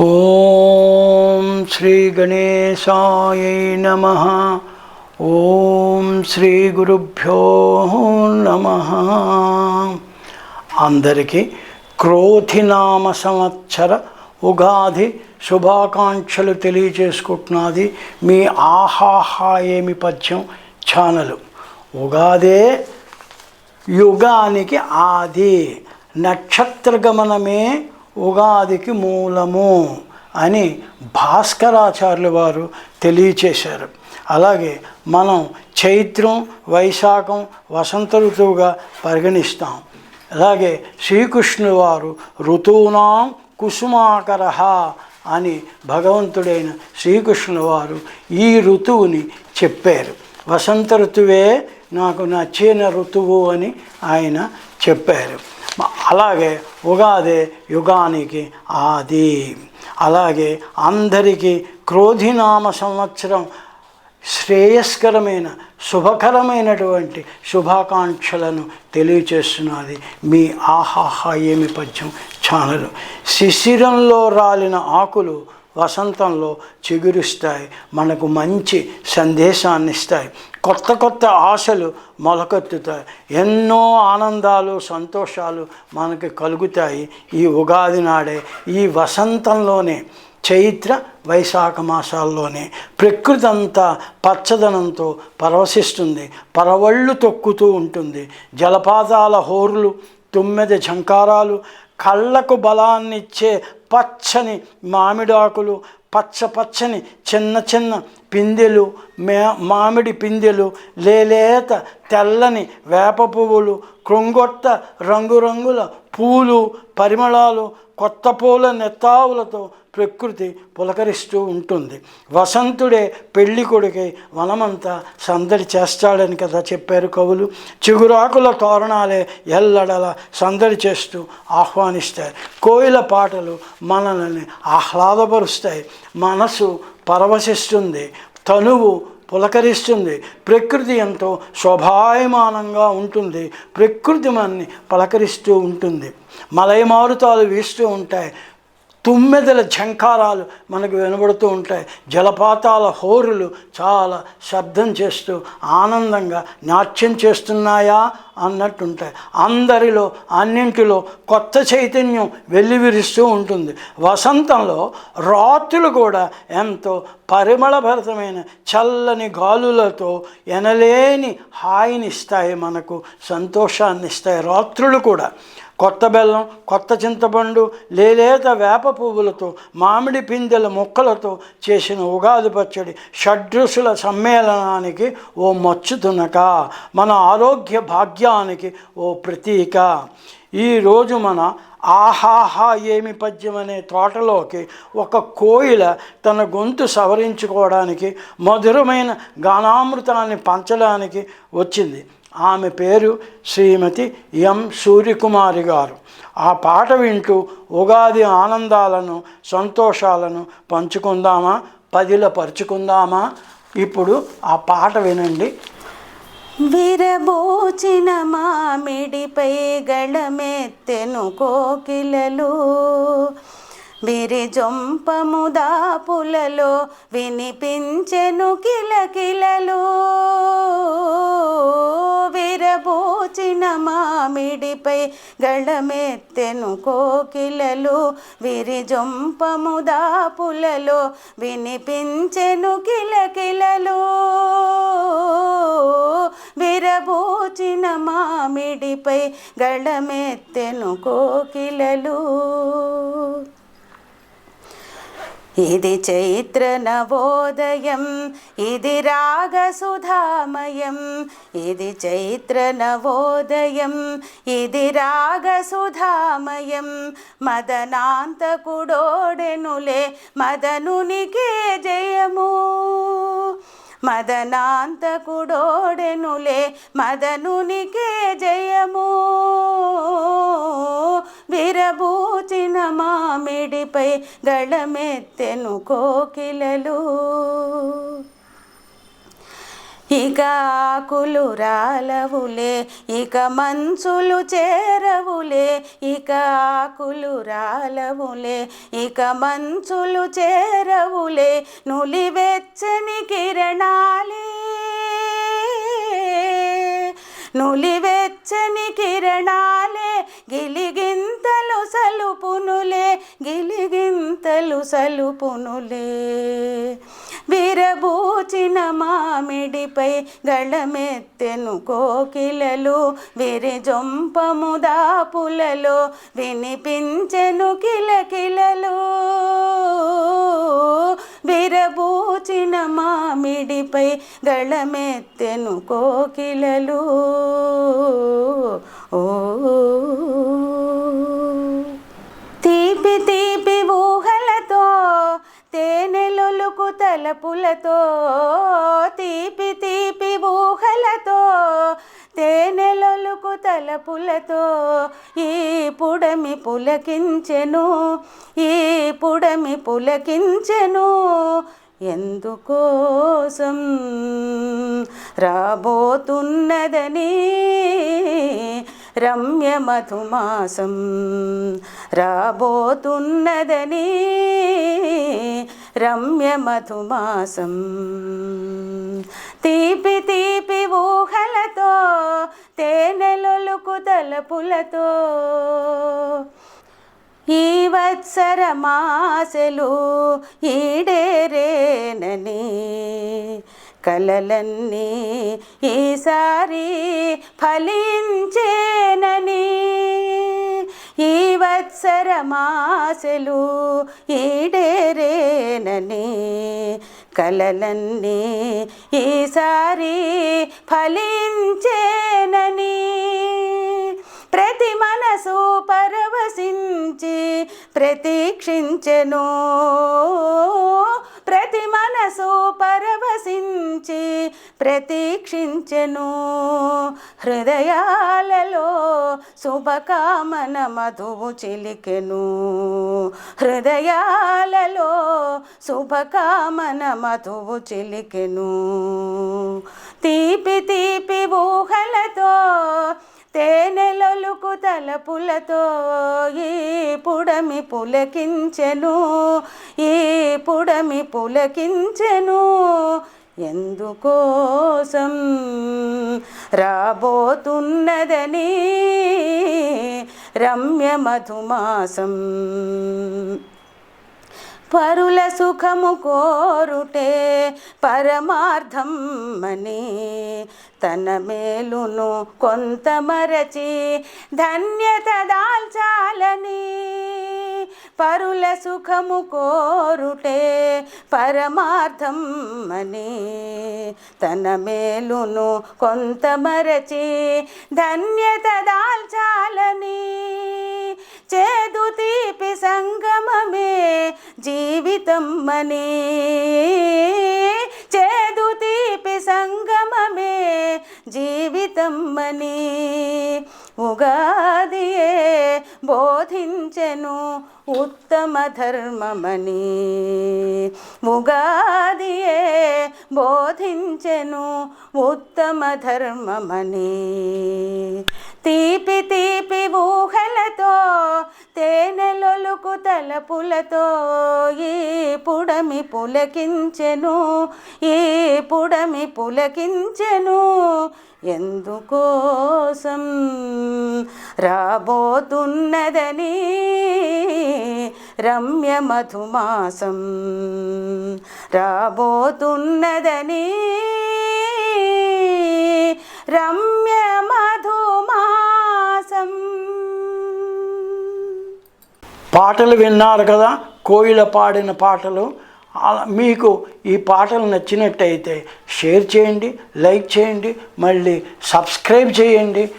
ఓం శ్రీ గణేశాయ నమ. ఓం శ్రీ గురుభ్యో నమ. అందరికీ క్రోధినామ సంవత్సర ఉగాది శుభాకాంక్షలు తెలియజేసుకుంటున్నది మీ ఆహాహా ఏమి పద్యం ఛానల్. ఉగాదే యుగానికి ఆది నక్షత్ర గమనమే ఉగాదికి మూలము అని భాస్కరాచార్యులు వారు తెలియచేశారు. అలాగే మనం చైత్రం వైశాఖం వసంత ఋతువుగా పరిగణిస్తాం. అలాగే శ్రీకృష్ణుడు వారు ఋతువునాం కుసుమాకర అని భగవంతుడైన శ్రీకృష్ణుడు వారు ఈ ఋతువుని చెప్పారు. వసంత ఋతువే నాకు నచ్చిన ఋతువు అని ఆయన చెప్పారు. అలాగే ఉగాది యుగానికి ఆది. అలాగే అందరికీ క్రోధినామ సంవత్సరం శ్రేయస్కరమైన శుభకరమైనటువంటి శుభాకాంక్షలను తెలియచేస్తున్నది మీ ఆహాహా ఏమి పద్యం ఛానల్. శిశిరంలో రాలిన ఆకులు వసంతంలో చిగురుస్తాయి మనకు మంచి సందేశాన్ని ఇస్తాయి కొత్త కొత్త ఆశలు మొలకెత్తుతాయి. ఎన్నో ఆనందాలు సంతోషాలు మనకి కలుగుతాయి ఈ ఉగాది నాడే. ఈ వసంతంలోనే చైత్ర వైశాఖ మాసాల్లోనే ప్రకృతి అంతా పచ్చదనంతో పరవశిస్తుంది పరవళ్ళు తొక్కుతూ ఉంటుంది. జలపాతాల హోర్లు తుమ్మెద ఝంకారాలు కళ్ళకు బలాన్నిచ్చే పచ్చని మామిడాకులు పచ్చ పచ్చని చిన్న చిన్న పిందెలు మే మామిడి పిందెలు లేలేత తెల్లని వేప పువ్వులు కృంగొట్ట రంగురంగుల పూలు పరిమళాలు కొత్త పూల నెత్తావులతో ప్రకృతి పులకరిస్తూ ఉంటుంది. వసంతుడే పెళ్ళి కొడుకై వనమంతా సందడి చేస్తాడని కదా చెప్పారు కవులు. చిగురాకుల తోరణాలే ఎల్లడల సందడి చేస్తూ ఆహ్వానిస్తాయి కోయిల పాటలు మనల్ని ఆహ్లాదపరుస్తాయి. మనసు పరవశిస్తుంది. తనువు పులకరిస్తుంది. ప్రకృతి ఎంతో శోభాయమానంగా ఉంటుంది. ప్రకృతి మనని పలకరిస్తూ ఉంటుంది. మలయమారుతాలు వీస్తూ ఉంటాయి. తుమ్మెదల ఝంకారాలు మనకు వినబడుతూ ఉంటాయి. జలపాతాల హోరులు చాలా శబ్దం చేస్తూ ఆనందంగా నాట్యం చేస్తున్నాయా అన్నట్టుంటాయి. అందరిలో అన్నింటిలో కొత్త చైతన్యం వెల్లివిరుస్తూ ఉంటుంది. వసంతంలో రాత్రులు కూడా ఎంతో పరిమళభరితమైన చల్లని గాలులతో ఎనలేని హాయిని ఇస్తాయి మనకు సంతోషాన్ని ఇస్తాయి రాత్రులు కూడా. కొత్త బెల్లం కొత్త చింతపండు లేలేత వేప పువ్వులతో మామిడి పిందెల మొక్కలతో చేసిన ఉగాది పచ్చడి షడ్రుసుల సమ్మేళనానికి ఓ మచ్చుతునక మన ఆరోగ్య భాగ్యానికి ఓ ప్రతీక. ఈరోజు మన ఆహాహా ఏమి పద్యం అనే తోటలోకి ఒక కోయిల తన గొంతు సవరించుకోవడానికి మధురమైన గానామృతాన్ని పంచడానికి వచ్చింది. ఆమె పేరు శ్రీమతి ఎం సూర్యకుమారి గారు. ఆ పాట వింటూ ఉగాది ఆనందాలను సంతోషాలను పంచుకుందామా పదిల పరుచుకుందామా ఇప్పుడు ఆ పాట వినండి. విరబోచిన మామిడిపై గళమెత్తెను కోకిలలు. విరిజొంపముదాపులలో వినిపించెను కిలకిలలు. విరబోచిన మామిడిపై గళమెత్తెను కోకిలలు. విరి విరిజొంపముదాపులలో వినిపించెను కిలకిలలు. విరబోచిన మామిడిపై గళమెత్తెను కోకిలలు. ఇది చైత్ర నవోదయం ఇది రాగసుధామయం. ఇది చైత్ర నవోదయం ఇది రాగసుధామయం. మదనాంతకుడోడెనులే మదనునికే జయము. మదనాంతకుడోడెనులే మదనునికే జయము. విరబూచిన మామిడిపై గళమెత్తెను కోకిలలు. ఇక ఆకులు రాలవులే ఇక మంచులు చేరవులే ఇక ఆకులు రాలవులే ఇక మంచులు చేరవులే నులివెచ్చని కిరణాలే. నులివెచ్చని కిరణాలే గిలిగి సలుపునులే గిలిగింతలు సలుపునులే. విరబూచిన మామిడిపై గళమెత్తెను కోకిలలు విరిజొంపము దాపులలో వినిపించెను కిలకిలలు. విరబూచిన మామిడిపై గళమెత్తెను కోకిలలు. ఓ తేనెలొలుకు తలపులతో తీపి తీపి ఊహలతో తేనెలొలుకు తలపులతో ఈ పుడమి పులకించెను ఈ పుడమి పులకించెను. ఎందుకోసం రాబోతున్నదని రమ్య మధుమాసం రాబోతున్నదని రమ్య మధుమాసం. తీపి తీపి ఊహలతో తేనెలొలుకు తలపులతో. ఈ వత్సర మాసలు ఈడేరేనని కలలన్నీ ఈసారి ఫలించే వత్సర ఈడేరేనని కలలన్నీ ఈసారి ఫలించేనని ప్రతి మనసు పరవశించి ప్రతీక్షించెను. ప్రతి మనసు పరవశించి ప్రతీక్షించెను. హృదయాలలో శుభకామన మధువు చిలికెను. హృదయాలలో శుభకామన మధువు చిలికెను. తీపి తీపి ఊహలతో తేనెలొలుకు తలపులతో ఈ పుడమి పులకించెను. ఈ పుడమి పులకించెను. ఎందుకోసం రాబోతున్నదని రమ్య మధుమాసం. పరుల సుఖము కోరుటే పరమార్థం అని తన మేలును కొంత మరచి ధన్యత దాల్చాలని. పరుల సుఖము కోరుటే పరమార్థం అని తన మేలును కొంత మరచి ధన్యత దాల్చాలని. చేదు తీపి సంగ జీవితం అని చేదు తీపి సంగమమే. జీవితం అని ఉగాదియే బోధించెను ఉత్తమ ధర్మమని. ఉగాదియే బోధించెను ఉత్తమ ధర్మమని. తీపి తీపి ఊహలతో తేనెలొలుకు తలపులతో ఈ పుడమి పులకించెను ఈ పుడమి పులకించెను. ఎందుకోసం రాబోతున్నదని రమ్య మధుమాసం రాబోతున్నదని రమ్య పాటలు విన్నారు కదా కోయిల పాడిన పాటలు. అలా మీకు ఈ పాటలు నచ్చినట్టయితే షేర్ చేయండి లైక్ చేయండి మళ్ళీ సబ్స్క్రైబ్ చేయండి.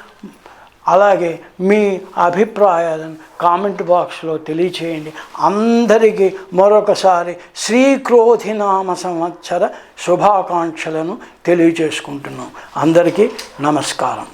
అలాగే మీ అభిప్రాయాలను కామెంట్ బాక్స్లో తెలియచేయండి. అందరికీ మరొకసారి శ్రీక్రోధినామ సంవత్సర శుభాకాంక్షలను తెలియచేసుకుంటున్నాం. అందరికీ నమస్కారం.